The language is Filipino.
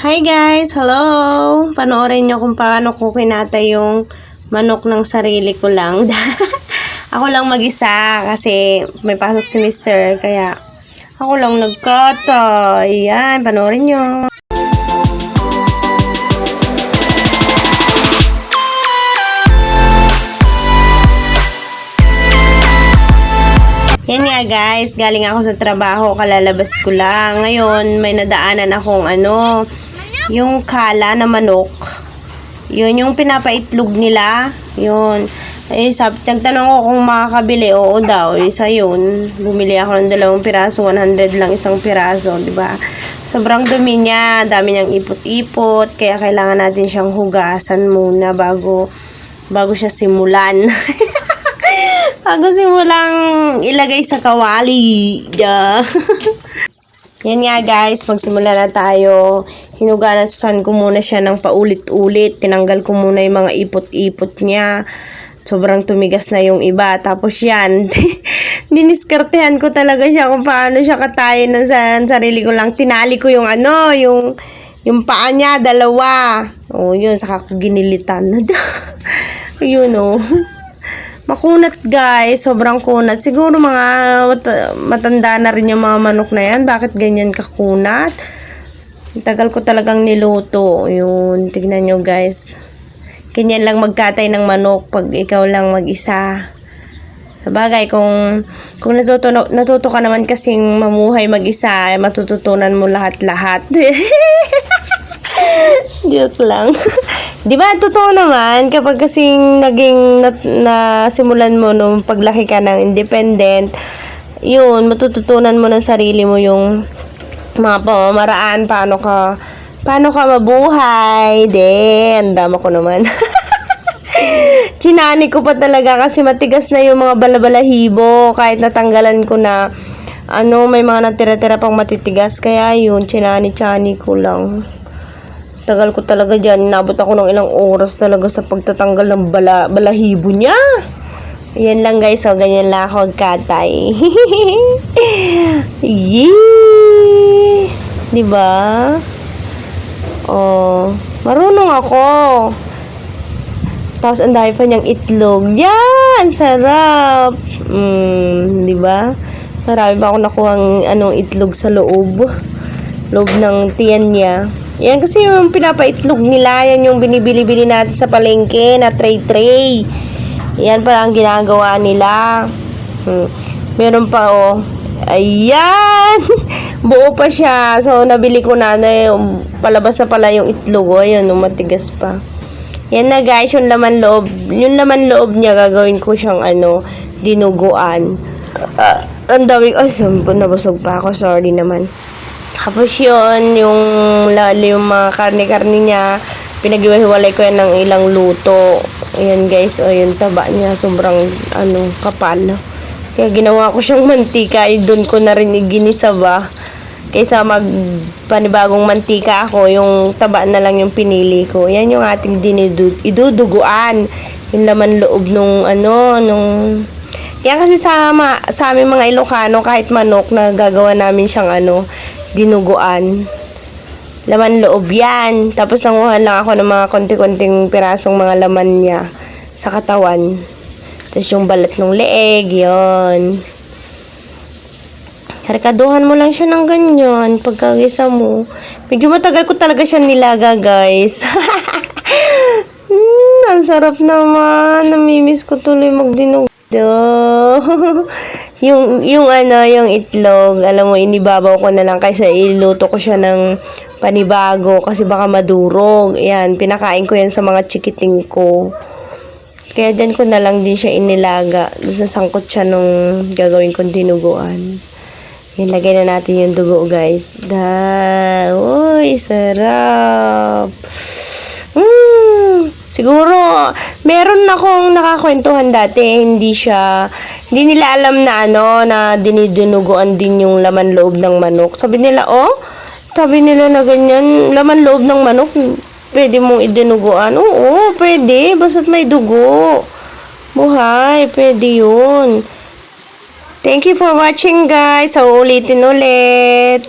Hi guys! Hello! Panoorin nyo kung paano ko kinata yung manok ng sarili ko lang. ako lang mag-isa kasi may pasok si mister kaya ako lang nagkata. Ayan, panoorin nyo. Yan nga guys, galing ako sa trabaho, kalalabas ko lang. Ngayon, may nadaanan akong ano, yung kala na manok. Yun, yung pinapaitlog nila. Yun. Eh, sabi, nagtanong ko kung makakabili. Oo daw, isa yun. Bumili ako ng dalawang piraso, 100 lang isang piraso, di ba? Sobrang dumi niya, dami niyang ipot-ipot, kaya kailangan natin siyang hugasan muna bago bago siya simulan. bago simulang ilagay sa kawali. Yeah. Yan nga guys, magsimula na tayo. Hinugasan ko muna siya ng paulit-ulit. Tinanggal ko muna yung mga ipot-ipot niya. Sobrang tumigas na yung iba. Tapos yan, diniskartehan ko talaga siya kung paano siya katayin ng sa sarili ko lang. Tinali ko yung ano, yung yung paa niya, dalawa. Oh, yun, saka ko ginilitan. yun oh. Makunat guys, sobrang kunat. Siguro mga mat- matanda na rin yung mga manok na yan. Bakit ganyan kakunat? Tagal ko talagang niluto. Yun, tignan nyo guys. Ganyan lang magkatay ng manok pag ikaw lang mag-isa. Sabagay, kung, kung natuto, natuto ka naman kasing mamuhay mag-isa, eh, matututunan mo lahat-lahat. Joke lang. Di ba, totoo naman, kapag kasing naging na, nasimulan mo nung paglaki ka ng independent, yun, matututunan mo ng sarili mo yung mga pamamaraan, paano ka, paano ka mabuhay. Then, dama ko naman. Chinani ko pa talaga kasi matigas na yung mga balabalahibo kahit natanggalan ko na ano, may mga natira-tira pang matitigas. Kaya yun, chinani-chani ko lang. Tagal ko talaga dyan. Inabot ako ng ilang oras talaga sa pagtatanggal ng bala, balahibo niya. Yan lang guys. So, ganyan lang ako katay. Yee! Diba? Oh, marunong ako. Tapos ang dami pa niyang itlog. Yan! Sarap! Mm, di ba? Marami pa ako nakuhang anong itlog sa loob. Loob ng tiyan niya. Yan kasi yung pinapaitlog nila, yan yung binibili-bili natin sa palengke na tray-tray. Yan pala ang ginagawa nila. Hmm. Meron pa oh. Ayan! Buo pa siya. So, nabili ko na yung palabas na pala yung itlog. Oh, yun, oh, matigas pa. Yan na guys, yung laman loob. Yung laman loob niya, gagawin ko siyang ano, dinuguan. Ah, ang dami, ay, sampo, nabusog pa ako. Sorry naman. Tapos yun, yung, lalo yung mga karne-karne niya, pinag-iwalay ko yan ng ilang luto. Ayan guys, o yung taba niya, sobrang, ano, kapal. Kaya ginawa ko siyang mantika, eh, doon ko na rin iginisa ba. Kaysa mag panibagong mantika ako, yung taba na lang yung pinili ko. Yan yung ating dinidu iduduguan. Yung laman loob nung ano, nung yan kasi sa, ma, sa aming mga Ilocano, kahit manok na gagawa namin siyang ano, dinuguan. Laman loob yan. Tapos nanguhan lang ako ng mga konti-konting pirasong mga laman niya sa katawan. Tapos yung balat ng leeg, yon Karikaduhan mo lang siya ng ganyan pagkagisa mo. Medyo matagal ko talaga siya nilaga, guys. hmm, ang sarap naman. Namimiss ko tuloy magdinugo. yung, yung ano, yung itlog, alam mo, inibabaw ko na lang kaysa iluto ko siya ng panibago kasi baka madurog. Yan, pinakain ko yan sa mga chikiting ko. Kaya dyan ko na lang din siya inilaga. Doon sa sangkot siya nung gagawin kong dinuguan. Yan, lagay na natin yung dugo, guys. Da, uy, sarap. Mm, siguro, meron akong nakakwentuhan dati, hindi siya, hindi nila alam na ano, na dinidinuguan din yung laman loob ng manok. Sabi nila, oh, sabi nila na ganyan, laman loob ng manok, pwede mong idinuguan. Oo, pwede, basta't may dugo. Buhay, pwede yun. Thank you for watching guys. So, ulitin ulit.